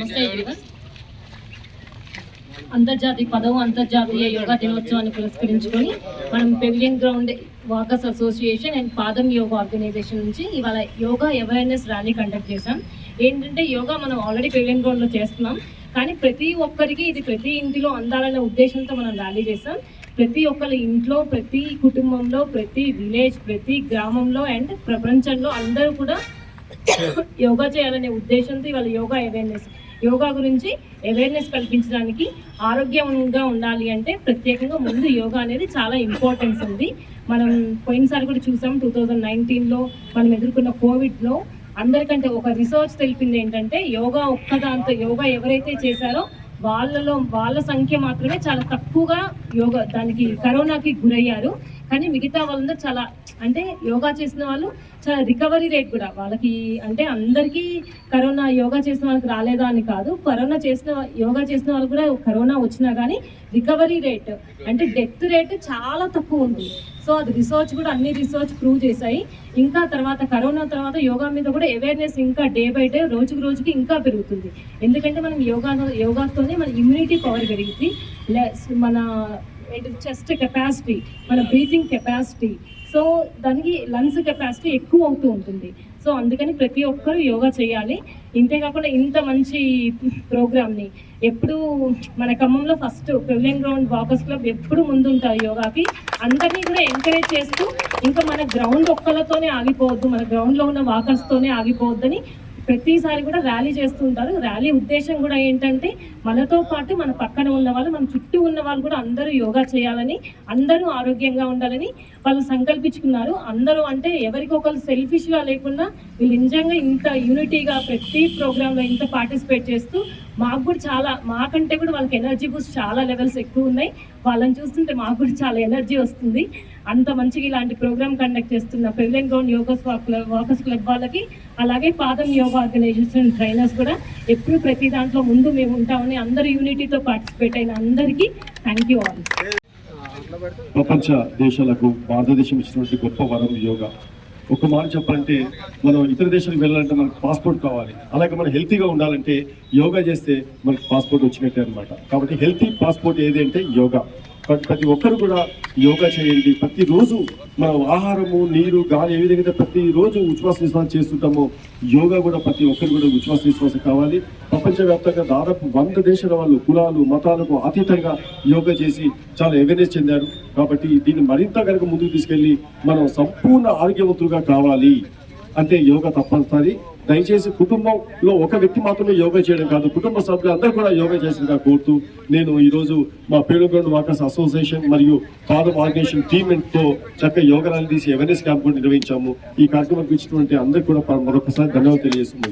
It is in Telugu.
నమస్తే అంతర్జాతీయ పదవ అంతర్జాతీయ యోగా దినోత్సవాన్ని పురస్కరించుకొని మనం pavilion ground walkers association and Padam Yoga organization నుంచి ఇవాళ యోగా అవేర్నెస్ ర్యాలీ కండక్ట్ చేశాం. ఏంటంటే యోగా మనం ఆల్రెడీ పెవిలియన్ గ్రౌండ్లో చేస్తున్నాం. కానీ ప్రతి ఒక్కరికి ఇది ప్రతి ఇంటిలో అందాలనే ఉద్దేశంతో మనం ర్యాలీ చేస్తాం ప్రతి ఒక్కరి ఇంట్లో ప్రతి కుటుంబంలో ప్రతి విలేజ్ ప్రతి గ్రామంలో అండ్ ప్రపంచంలో అందరూ కూడా యోగా చేయాలనే ఉద్దేశంతో ఇవాళ యోగా అవేర్నెస్ యోగా గురించి అవేర్నెస్ కల్పించడానికి ఆరోగ్యంగా ఉండాలి అంటే ప్రత్యేకంగా ముందు యోగా అనేది చాలా ఇంపార్టెన్స్ ఉంది. మనం పోయినసారి కూడా చూసాం టూ థౌజండ్ నైన్టీన్లో మనం ఎదుర్కొన్న కోవిడ్లో అందరికంటే ఒక రీసెర్చ్ తెలిపింది ఏంటంటే యోగా ఒక్కదాంతో యోగా ఎవరైతే చేశారో వాళ్ళలో వాళ్ళ సంఖ్య మాత్రమే చాలా తక్కువగా యోగా దానికి కరోనాకి గురయ్యారు. కానీ మిగతా వాళ్ళందరూ చాలా అంటే యోగా చేసిన వాళ్ళు చాలా రికవరీ రేట్ కూడా. వాళ్ళకి అంటే అందరికీ కరోనా యోగా చేసిన వాళ్ళకి రాలేదా అని కాదు. కరోనా చేసిన యోగా చేసిన వాళ్ళు కూడా కరోనా వచ్చినా కానీ రికవరీ రేట్ అంటే డెత్ రేట్ చాలా తక్కువ ఉంది. సో అది రీసెర్చ్ కూడా అన్ని రీసెర్చ్ ప్రూవ్ చేశాయి. ఇంకా తర్వాత కరోనా తర్వాత యోగా మీద కూడా అవేర్నెస్ ఇంకా డే బై డే రోజుకు రోజుకి ఇంకా పెరుగుతుంది. ఎందుకంటే మనం యోగా యోగాతోనే మన ఇమ్యూనిటీ పవర్ పెరిగింది లెస్ అండ్ చెస్ట్ కెపాసిటీ మన బ్రీతింగ్ కెపాసిటీ సో దానికి లంగ్స్ కెపాసిటీ ఎక్కువ అవుతూ ఉంటుంది. సో అందుకని ప్రతి ఒక్కరూ యోగా చేయాలి. ఇంతే కాకుండా ఇంత మంచి ప్రోగ్రామ్ని ఎప్పుడు మన ఖమ్మంలో first pavilion ground walkers club ఎప్పుడు ముందుంటారు యోగాకి. అందరినీ కూడా ఎంకరేజ్ చేస్తూ ఇంకా మన గ్రౌండ్ ఒక్కలతోనే ఆగిపోవద్దు మన గ్రౌండ్లో ఉన్న వాకర్స్తోనే ఆగిపోవద్దని ప్రతిసారి కూడా ర్యాలీ చేస్తూ ఉంటారు. ర్యాలీ ఉద్దేశం కూడా ఏంటంటే మనతో పాటు మన పక్కన ఉన్న వాళ్ళు మన చుట్టూ ఉన్న వాళ్ళు కూడా అందరూ యోగా చేయాలని అందరూ ఆరోగ్యంగా ఉండాలని వాళ్ళు సంకల్పించుకున్నారు. అందరూ అంటే ఎవరికొకరు సెల్ఫిష్గా లేకుండా వీళ్ళు నిజంగా ఇంత యూనిటీగా ప్రతి ప్రోగ్రాంలో ఇంత పార్టిసిపేట్ చేస్తూ మాకు కూడా చాలా మాకంటే కూడా వాళ్ళకి ఎనర్జీ బూస్ట్ చాలా లెవెల్స్ ఎక్కువ ఉన్నాయి. వాళ్ళని చూస్తుంటే మాకు కూడా చాలా ఎనర్జీ వస్తుంది. అంత మంచిగా ఇలాంటి ప్రోగ్రామ్ కండక్ట్ చేస్తున్న పెవిలియన్ గ్రౌండ్ యోగస్ వాకర్స్ క్లబ్ వాళ్ళకి అలాగే పాదం యోగా ఆర్గనైజేషన్ ట్రైనర్స్ కూడా ఎప్పుడు ప్రతి దాంట్లో ముందు మేము ఉంటామని అందరు యూనిటీతో పార్టిసిపేట్ అయిన అందరికీ థ్యాంక్ యూ ఆల్ ప్రపంచ దేశాలకు భారతదేశం ఇచ్చినటువంటి గొప్ప వరం యోగా. ఒక మాట చెప్పాలంటే మనం ఇతర దేశాలకు వెళ్ళాలంటే మనకు పాస్పోర్ట్ కావాలి. అలాగే మనం హెల్తీగా ఉండాలంటే యోగా చేస్తే మనకు పాస్పోర్ట్ వచ్చినట్టే అనమాట కాబట్టి హెల్తీ పాస్పోర్ట్ ఏది అంటే యోగా. ప్రతి ఒక్కరు కూడా యోగా చేయండి. ప్రతిరోజు మన ఆహారము నీరు గాలి ఏ విధంగా ప్రతిరోజు ఉచ్ఛ్వాస నిశ్వాస చేస్తుంటామో యోగా కూడా ప్రతి ఒక్కరు కూడా ఉచ్ఛ్వాస నిశ్వాస కావాలి. ప్రపంచవ్యాప్తంగా దాదాపు వంద దేశాల వాళ్ళు కులాలు మతాలకు అతీతంగా యోగా చేసి చాలా అవేర్నెస్ చెందారు. కాబట్టి దీన్ని మరింత కనుక ముందుకు తీసుకెళ్ళి మనం సంపూర్ణ ఆరోగ్యవంతులుగా కావాలి. అంటే యోగా తప్పనిసరి. దయచేసి కుటుంబంలో ఒక వ్యక్తి మాత్రమే యోగా చేయడం కాదు కుటుంబ సభ్యులు అందరూ కూడా యోగా చేసిందిగా కోరుతూ నేను ఈరోజు మా పేరుగొండ వాకర్స్ అసోసియేషన్ మరియు పాదం ఆర్గనైజేషన్ టీమ్తో చక్కగా యోగా తీసి అవేర్నెస్ క్యాంప్ కూడా నిర్వహించాము. ఈ కార్యక్రమానికి ఇచ్చినటువంటి అందరికీ కూడా మరొకసారి ధన్యవాదాలు తెలియజేస్తున్నాను.